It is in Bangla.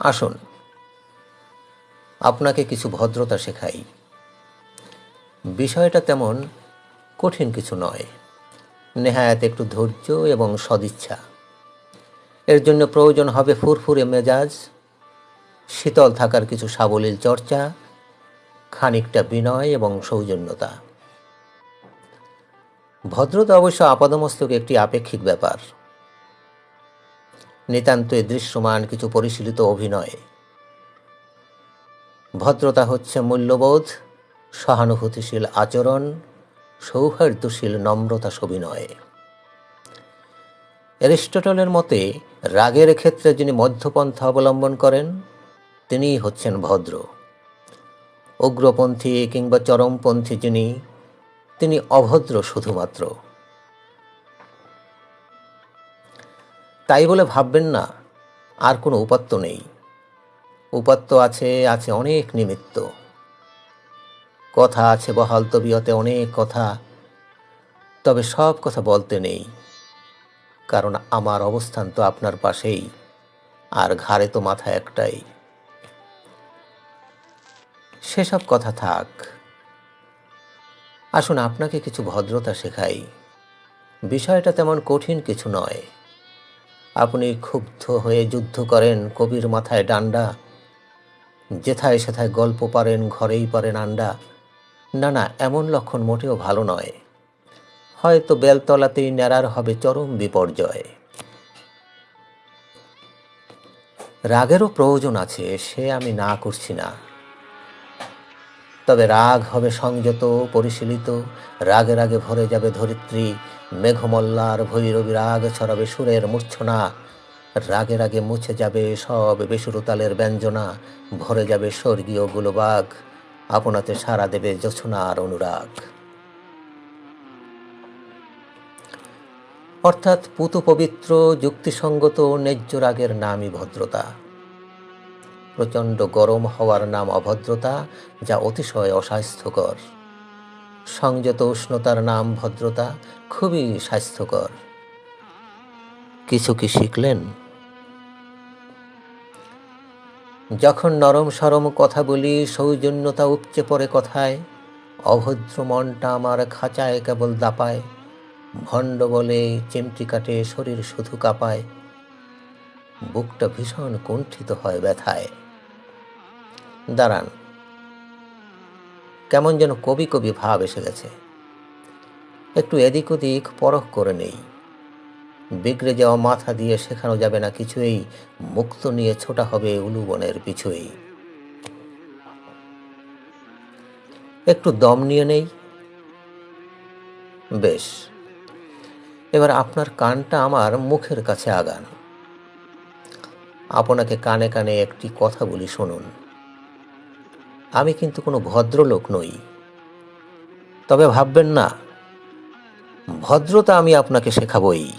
আসুন, আপনাকে কিছু ভদ্রতা শেখাই। বিষয়টা তেমন কঠিন কিছু নয়। নেহায়াত একটু ধৈর্য এবং সদিচ্ছা। এর জন্য প্রয়োজন হবে ফুরফুরে মেজাজ, শীতল থাকার কিছু সাবলীল চর্চা, খানিকটা বিনয় এবং সৌজন্যতা। ভদ্রতা অবশ্য আপাদমস্তক একটি আপেক্ষিক ব্যাপার। নিতান্তই দৃশ্যমান কিছু পরিশীলিত অভিনয়। ভদ্রতা হচ্ছে মূল্যবোধ, সহানুভূতিশীল আচরণ, সৌহার্দ্যশীল নম্রতা সবিনয়। অ্যারিস্টটলের মতে, রাগের ক্ষেত্রে যিনি মধ্যপন্থা অবলম্বন করেন, তিনিই হচ্ছেন ভদ্র। উগ্রপন্থী কিংবা চরমপন্থী যিনি, তিনি অভদ্র শুধুমাত্র। তাই বলে ভাববেন না, আর কোনো উপাত্ত নেই। উপাত্ত আছে আছে অনেক নিমিত্ত। কথা আছে বহাল তবিয়তে অনেক কথা, তবে সব কথা বলতে নেই। কারণ আমার অবস্থান তো আপনার পাশেই, আর ঘাড়ে তো মাথা একটাই। সেসব কথা থাক। আসুন আপনাকে কিছু ভদ্রতা শেখাই। বিষয়টা তেমন কঠিন কিছু নয়। আপনি ক্ষুব্ধ হয়ে যুদ্ধ করেন, কবির মাথায় ডান্ডা। যেথায় সেথায় গল্প পারেন, ঘরেই পারেন আন্ডা। না না, এমন লক্ষণ মোটেও ভালো নয়। হয়তো বেলতলাতেই ন্যাড়ার হবে চরম বিপর্যয়। রাগেরও প্রয়োজন আছে, সে আমি না করছি না। তবে রাগ হবে সংযত, পরিশীলিত, রাগে রাগে ভরে যাবে ধরিত্রী মেঘমল্লার ভৈরবী রাগ ছড়াবে সুরের মূর্ছনা। রাগে রাগে মুছে যাবে সব বেসুরতালের ব্যঞ্জনা, ভরে যাবে স্বর্গীয় গুলবাগ আপনাতে সারা দেবে জোছনার অনুরাগ। অর্থাৎ পুত পবিত্র যুক্তিসঙ্গত ন্যায্য রাগের নামই ভদ্রতা। প্রচণ্ড গরম হওয়ার নাম অভদ্রতা, যা অতিশয় অস্বাস্থ্যকর। সংযত উষ্ণতার নাম ভদ্রতা খুবই স্বাস্থ্যকর। কিছু কি শিখলেন? যখন নরম সরম কথা বলি, সৌজন্যতা উপচে পড়ে কথায়, অভদ্র মনটা আমার খাঁচায় কেবল দাপায়, ভণ্ড বলে চিমটি কাটে শরীর শুধু কাঁপায়, বুকটা ভীষণ কুণ্ঠিত হয় ব্যথায়। দাঁড়ান কেমন যেন কবি কবি ভাব এসে গেছে। একটু এদিক ওদিক পরখ করে নেই। বিগড়ে যাওয়া মাথা দিয়ে শেখানো যাবে না কিছুই, মুক্ত নিয়ে ছোটা হবে উলুবনের পিছুই। একটু দম নিয়ে নেই? বেশ। এবার আপনার কানটা আমার মুখের কাছে আগান। আপনাকে কানে কানে একটি কথা বলি শুনুন। আমি কিন্তু কোনো ভদ্রলোক নই। তবে ভাববেন না ভদ্রতা আমি আপনাকে শেখাবই।